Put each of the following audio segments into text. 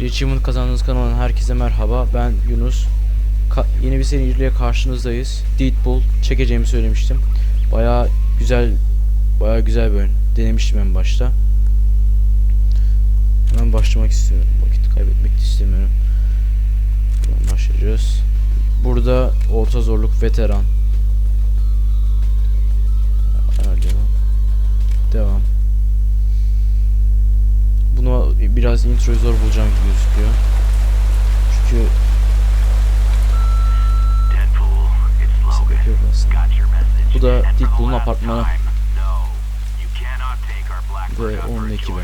Bir Achievement kazandığınız kanalından herkese merhaba. Ben Yunus. Ka- yeni bir seriyle karşınızdayız. Deadpool çekeceğimi söylemiştim. Baya güzel baya güzel bir oyun. Denemiştim en başta. Hemen başlamak istiyorum. Vakit kaybetmek istemiyorum. Buradan başlayacağız. Burada orta zorluk veteran. Devam bunu biraz introyu zor bulacağım gibi gözüküyor. Çünkü Bu da Deadpool'un apartmanı ve onun ekibi.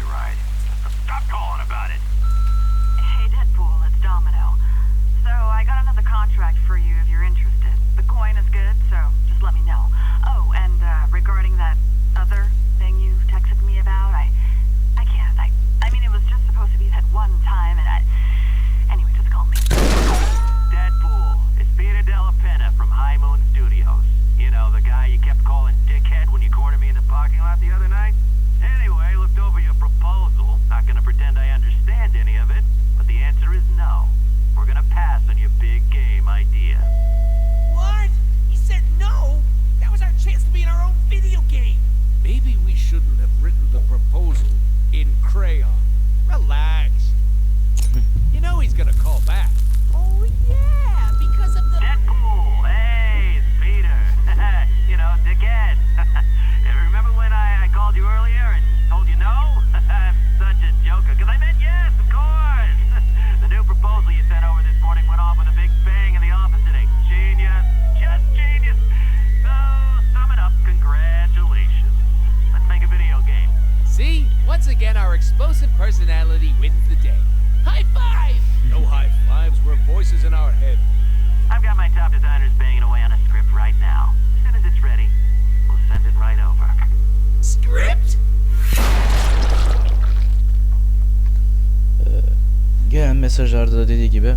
Mesajlarda da dediği gibi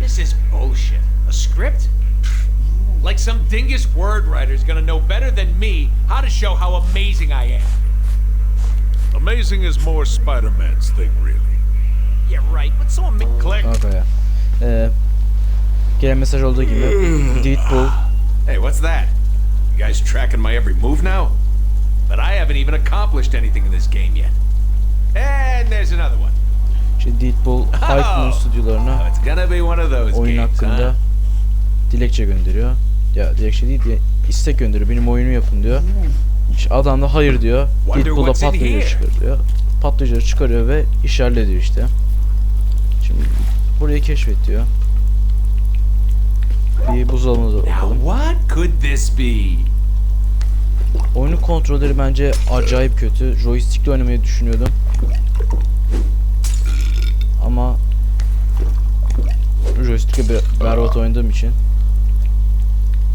This is bullshit. A script? Like some dingus word writer's gonna know better than me how to show how amazing I am. Amazing is more Spider-Man's thing, really. Yeah, right, but so am Click. Kanka ya. Ee, gelen mesaj olduğu gibi hmm. Deadpool Hey, what's that? You guys tracking my every move now? But I haven't even accomplished anything in this game yet. And there's another one. İşte Deadpool Hype Moon Oh, stüdyolarına oyun hakkında dilekçe gönderiyor. Ya dilekçe değil diye istek gönderiyor. Benim oyunu yapın diyor. İşte adam da hayır diyor. Wonder Deadpool da what's in patlayıcıları here. çıkarıyor. Patlayıcıları çıkarıyor ve işaret ediyor işte. Şimdi burayı keşfet diyor. Bir buzdolabına da bakalım. what could this be? Oyunun kontrolleri bence acayip kötü. Joystick'le oynamayı düşünüyordum. Ama joystick'le be- berbat oynadığım için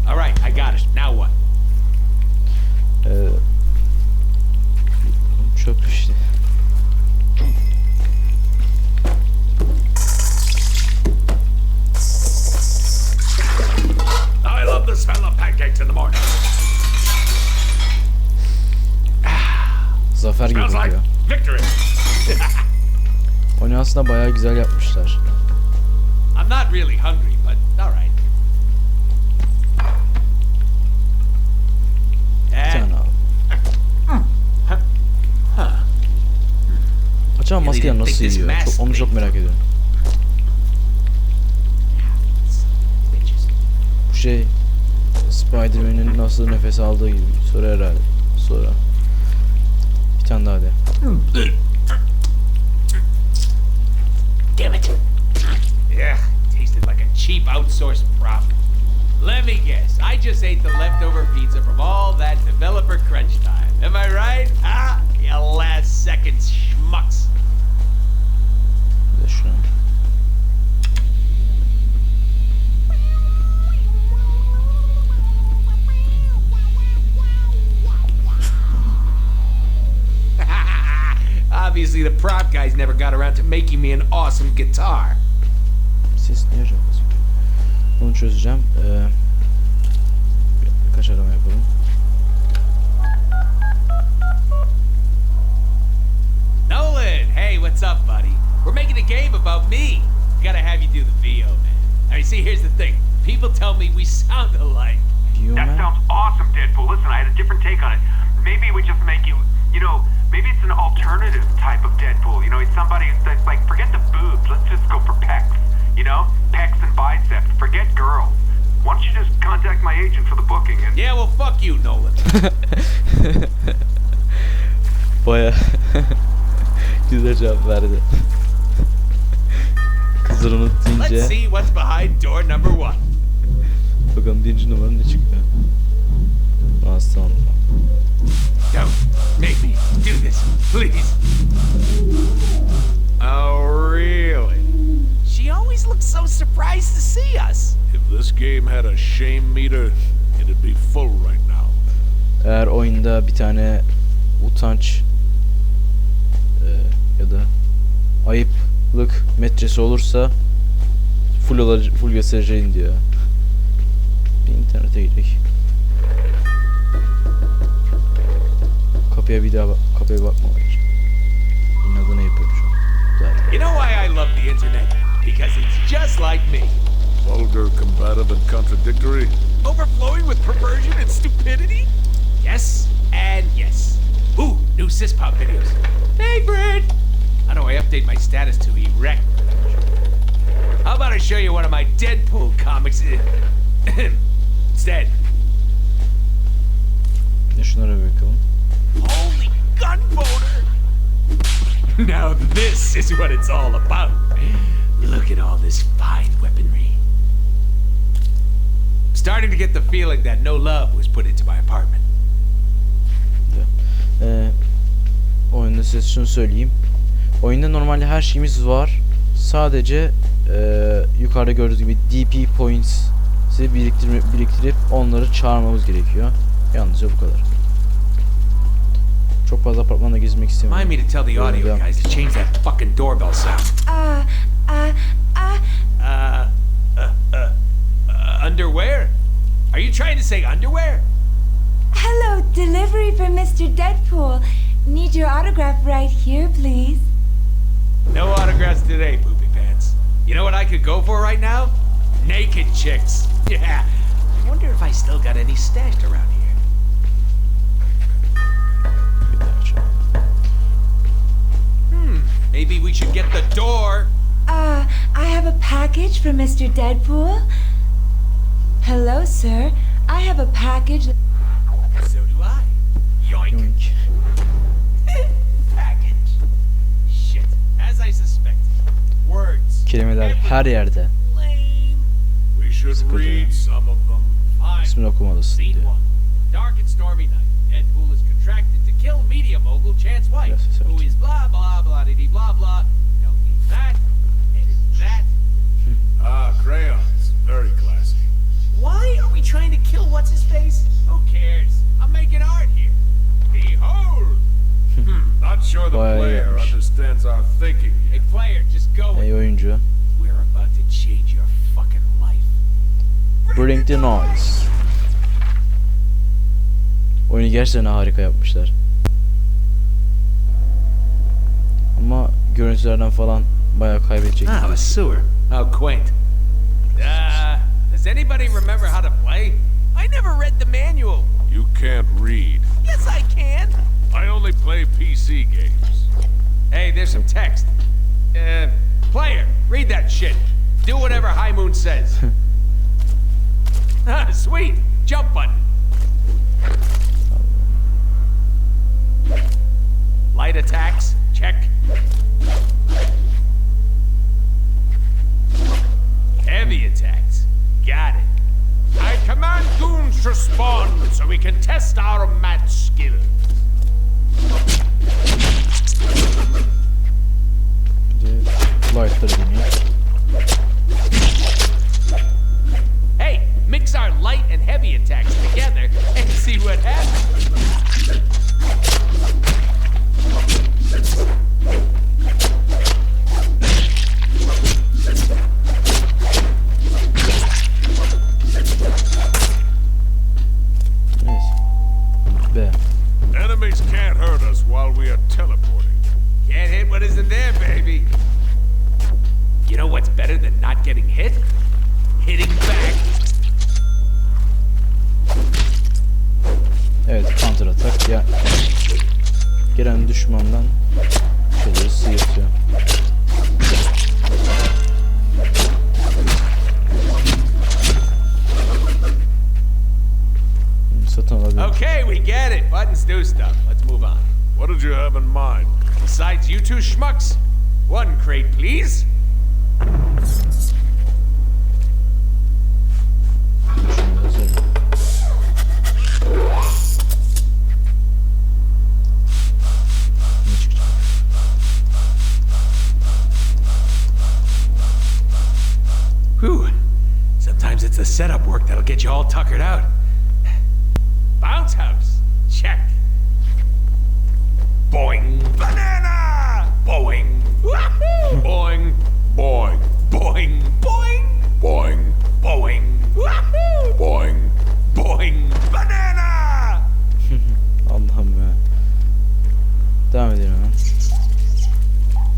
All right, I got it. Now what? eee çöp işte. I love the smell of pancakes in the morning. Zafer gibi Smells like victory. Oyunu aslında bayağı güzel yapmışlar. I'm not really hungry, but all right. Al. Acaba maskeyi nasıl yiyor? Çok, onu çok merak ediyorum. Bu şey Spider-Man'in nasıl nefes aldığı gibi soru herhalde. Sonra. Bir tane daha de. Damn it. Yeah, tasted like a cheap outsourced prop. Let me guess. I just ate the leftover pizza from all that developer crunch time. Am I right? Ah, you last second schmucks. Obviously, the prop guys never got around to making me an awesome guitar. Ses niye acaba bozuk? Bunu çözeceğim. Ee, birkaç arama yapalım. Nolan, hey, what's up, buddy? We're making a game about me. Gotta have you do the VO, man. I mean, see, here's the thing. People tell me we sound alike. Diyor That mu? sounds awesome, Deadpool. Listen, I had a different take on it. Maybe we just make you, you know, maybe it's an alternative type of Deadpool. You know, it's somebody that's like, forget the boobs. Let's just go for pecs. You know, pecs and biceps. Forget girls. Why don't you just contact my agent for the booking and Yeah, well, fuck you, Nolan. Baya güzel cevap verdi. Kızlar unut Let's see what's behind door number one. bakalım birinci numara ne çıkıyor. Aslan. Don't make me do this, please. Oh, really? She always looks so surprised to see us. If this game had a shame meter, it'd be full right now. Eğer oyunda bir tane utanç e, ya da ayıplık metresi olursa full olacak, full göstereceğin diyor. Bir internete girek. Kapıya bir daha bak kapıya bakma var. İnadına yapıyorum şu an. Zaten. You know why I love the internet? Because it's just like me. Vulgar, combative, and contradictory. Overflowing with perversion and stupidity? Yes, and yes. Ooh, new Syspop videos. Hey, Brad! How do I update my status to erect? How about I show you one of my Deadpool comics instead? Ne şunlara bir bakalım. Holy gunboater! Now this is what it's all about. Look at all this fine weaponry. Starting to get the feeling that no love was put into my apartment. Ee, oyunda size şunu söyleyeyim. Oyunda normalde her şeyimiz var. Sadece ee, yukarıda gördüğünüz gibi DP points biriktirme, biriktirip onları çağırmamız gerekiyor. Yalnızca bu kadar. Çok fazla apartmanda gezmek istemiyorum. Remind me to tell the audio Yeah. guys to change that fucking doorbell sound. Uh, uh, uh, Uh, uh, uh, uh, underwear? Are you trying to say underwear? hello, delivery for Mr. Deadpool. Need your autograph right here, please. No autographs today, poopy pants. You know what I could go for right now? Naked chicks. Yeah. I wonder if I still got any stashed around Maybe we should get the door. Uh, I have a package for Mr. Deadpool. Hello, sir. I have a package. So do I. Yoink. Yoink. Package. Shit. As I suspected. Words. Kelimeler her yerde. We should Sıkıcı. read some of them. Fine. İsmini okumalısın diyor. one. Dark and stormy night. Deadpool is contracted to kill media mogul Chance White, Yes, yes, yes. who is blah blah blah dee blah blah. Don't need that. Edit that. Ah, crayons. Very classy. Why are we trying to kill what's his face? Who cares? I'm making art here. Behold. Hmm, Not sure the Vay player yapmış. understands our thinking Hey player, just go. Ey oyuncu. We're about to change your fucking life. Bring the noise. Oyunu gerçekten harika yapmışlar. Görüntülerden falan bayağı kaybedecek. Ah, a sewer. How quaint. Uh, does anybody remember how to play? I never read the manual. You can't read. Yes, I can. I only play PC games. Hey, there's some text. Uh, player, read that shit. Do whatever High Moon says. ah, sweet. Jump button. Light attacks, check. Heavy attacks, got it. I command goons to spawn so we can test our match skills. Bir de light'ları deniyor. Hey, mix our light and heavy attacks together and see what happens. while we are teleporting. Can't hit what isn't there, baby. You know what's better than not getting hit? Hitting back. Evet, counter atak ya gelen düşmandan şeyleri sıyırtıyor. Okay, we get it. Buttons do stuff. Let's move on. What did you have in mind? Besides you two schmucks, one crate, please. Whew. Sometimes it's the setup work that'll get you all tuckered out. Boing. Banana. Boing. Wahoo! Boing, boing, Boing. Boing. boing, Boing. Wahoo! boing. Boing. Banana. Allah'ım ya. Devam edelim hemen.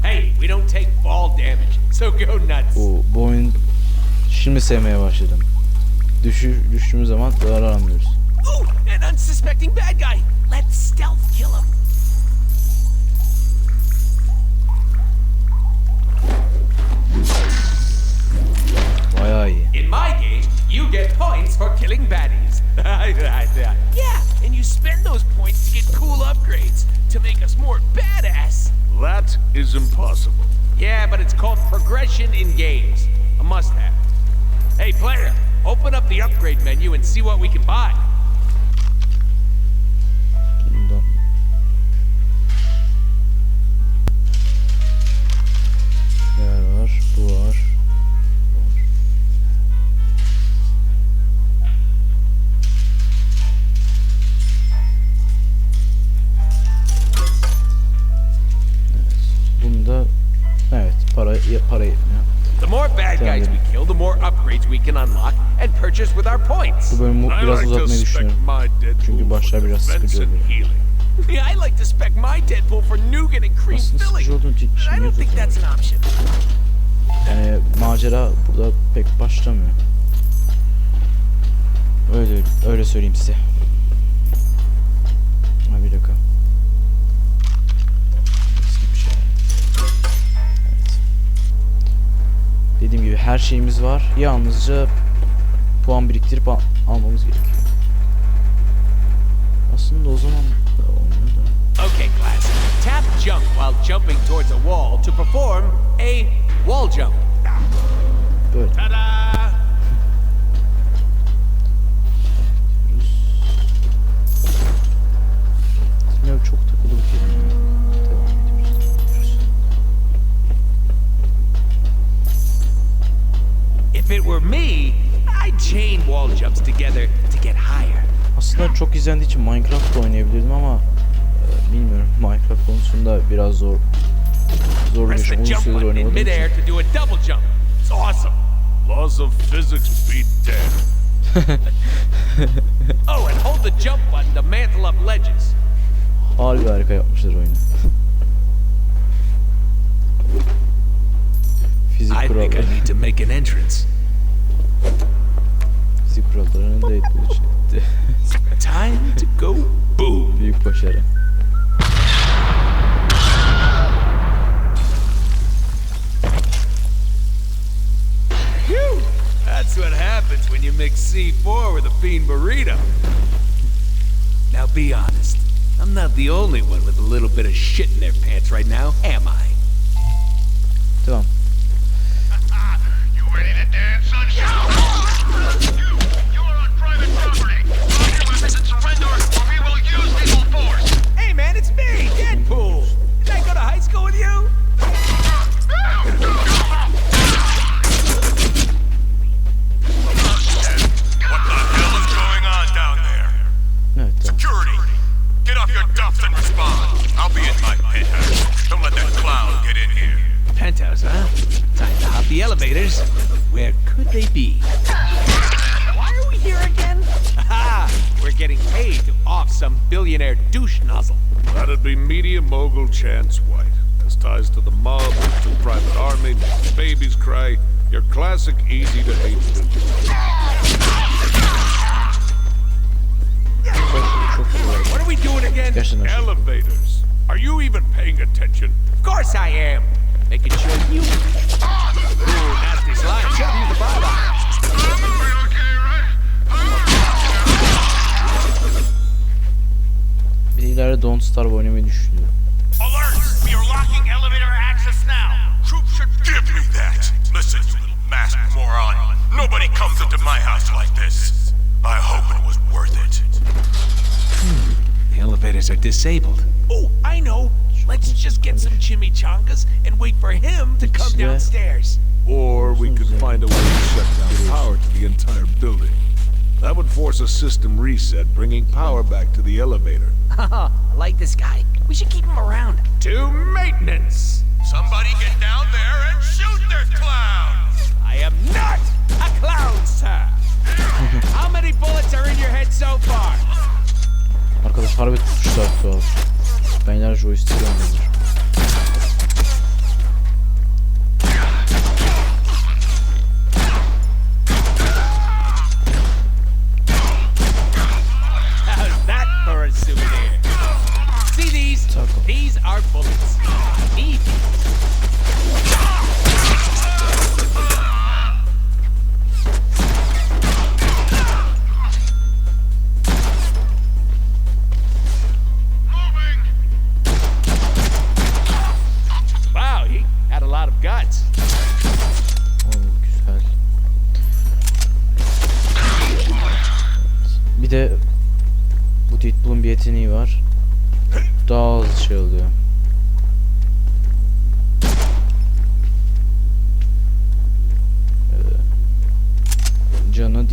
Hey, we don't take fall damage, so go nuts. Bu, bu oyun şimdi sevmeye başladım. Düşü, düştüğümüz zaman zarar almıyoruz. Ooh, an unsuspecting bad guy. Let's stealth kill him. My game, you get points for killing baddies. Yeah, and you spend those points to get cool upgrades to make us more badass. That is impossible. yeah, but it's called progression in games. A must have. Hey, player, open up the upgrade menu and see what we can buy. We can unlock and purchase with our points. Bu bölümü I biraz like to uzatmayı spec düşünüyorum. my Deadpool Çünkü başlar for biraz sıkıcı and oluyor. I like to spec my Deadpool for nougat and cream filling. But I don't think that's an option. Yani macera burada pek başlamıyor. Öyle öyle söyleyeyim size. Ha bir dakika. Her şeyimiz var. Yalnızca puan biriktirip al- almamız gerekiyor. Aslında o zaman da olmuyor da. Okay, class. Tap jump while jumping towards a wall to perform a wall jump. Böyle. Ta-da! If it were me, I'd chain wall jumps together to get higher. Aslında çok izlendiği için Minecraft da oynayabilirdim ama e, bilmiyorum Minecraft konusunda biraz zor zor Press the Uzun jump süredir button in oynamadığım için. midair to do a double jump. It's awesome. Laws of physics be dead. Oh, and hold the jump button to mantle up ledges. Harbi harika yapmışlar oyunu. Fizik I think I kuralları, need to make an entrance. Fizik kurallarını Deadpool için Time to go boom. büyük başarı. That's what happens when you mix C4 with a bean burrito. Now be honest. I'm not the only one with a little bit of shit in their pants right now, am I? Tamam. You ready to dance, sunshine? Course I am. Making sure you. Ooh, nasty slime. Should have used the bottle. Everybody okay, right? Bir de ileride Don't Starve oynamayı düşünüyorum. Alert! We are locking elevator access now. Troops should give me that. Listen, you little masked moron. Nobody comes into my house like this. I hope it was worth it. Hmm. The elevators are disabled. Oh, I know. Let's just get some chimichangas and wait for him to come downstairs. Or we could find a way to shut down power to the entire building. That would force a system reset, bringing power back to the elevator. I like this guy. We should keep him around. To maintenance. Somebody get down there and shoot their clowns! I am not a clown, sir. How many bullets are in your head so far? Arkadaş harbi tutuşlar ileride joystick oynuyorum. How's that for a souvenir? See these? These are bullets.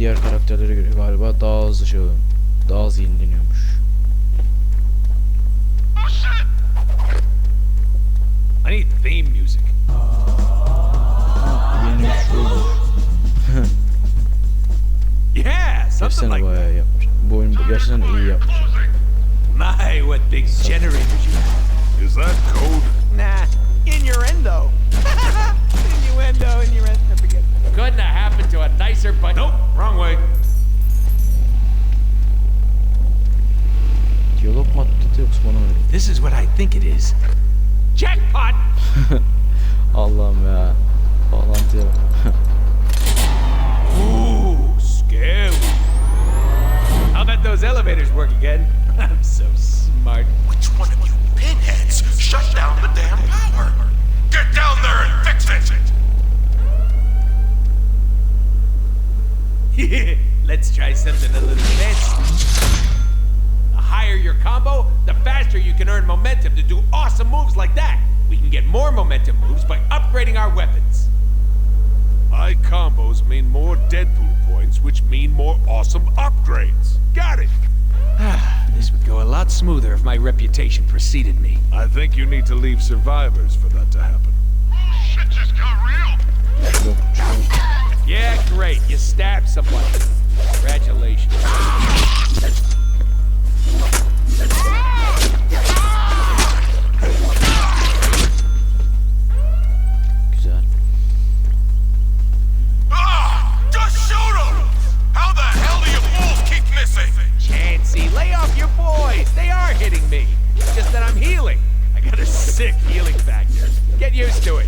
Diğer karakterlere göre galiba daha hızlı şey oluyor. Daha hızlı yenileniyormuş. I need theme music. Yeni şu olur. Yeah, something Gerçekten like bayağı iyi yapmış. Bu oyun gerçekten iyi yapmış. My, what big generators you have. Is that code? Nah, innuendo. innuendo, innuendo. I forget. Couldn't have happened to a nicer but nope, wrong way. Diyalog mu attı yoksa bana mı öyle? This is what I think it is. Jackpot! Allah'ım ya. Bağlantıya bak. Ooh, scary. I'll bet those elevators work again. Let's try something a little fancy. The higher your combo, the faster you can earn momentum to do awesome moves like that. We can get more momentum moves by upgrading our weapons. High combos mean more Deadpool points, which mean more awesome upgrades. Got it! This would go a lot smoother if my reputation preceded me. I think you need to leave survivors for that to happen. Shit just got real! Yeah, great. You stabbed somebody. Congratulations. Güzel. Ah! Just shoot him! How the hell do you fools keep missing? Chansey, lay off your boys. They are hitting me. It's just that I'm healing. I got a sick healing factor. Get used to it.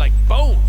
like both.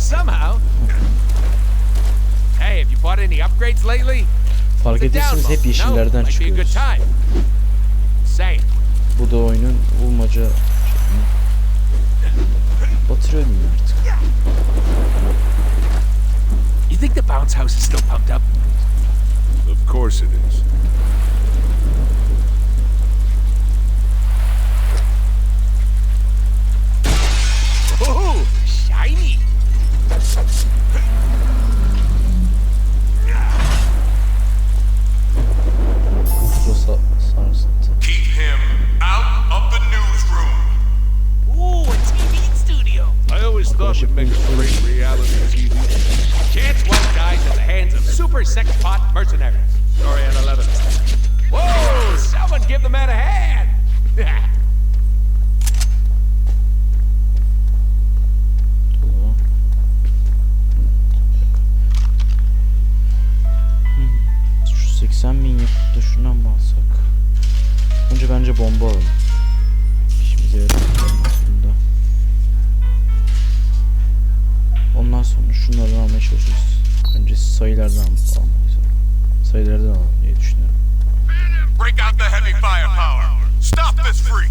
somehow. Hey, have you bought any upgrades lately? Fark edersiniz hep yeşillerden çıkıyoruz. Bu da oyunun bulmaca Batırıyorum ya artık. You think the bounce house is still pumped up? Of course it is. should make a great reality TV. Chance one dies at the hands of super sex pot mercenaries. Story on 11. Whoa! Someone give the man a hand! Şu 80 bin yapıp da şundan mı alsak? Önce bence bomba alalım. sonra şunlardan almaya çalışıyoruz. Önce sayılardan almalıyız. Sayılardan alalım diye düşünüyorum. Break out the heavy firepower. Stop this freak.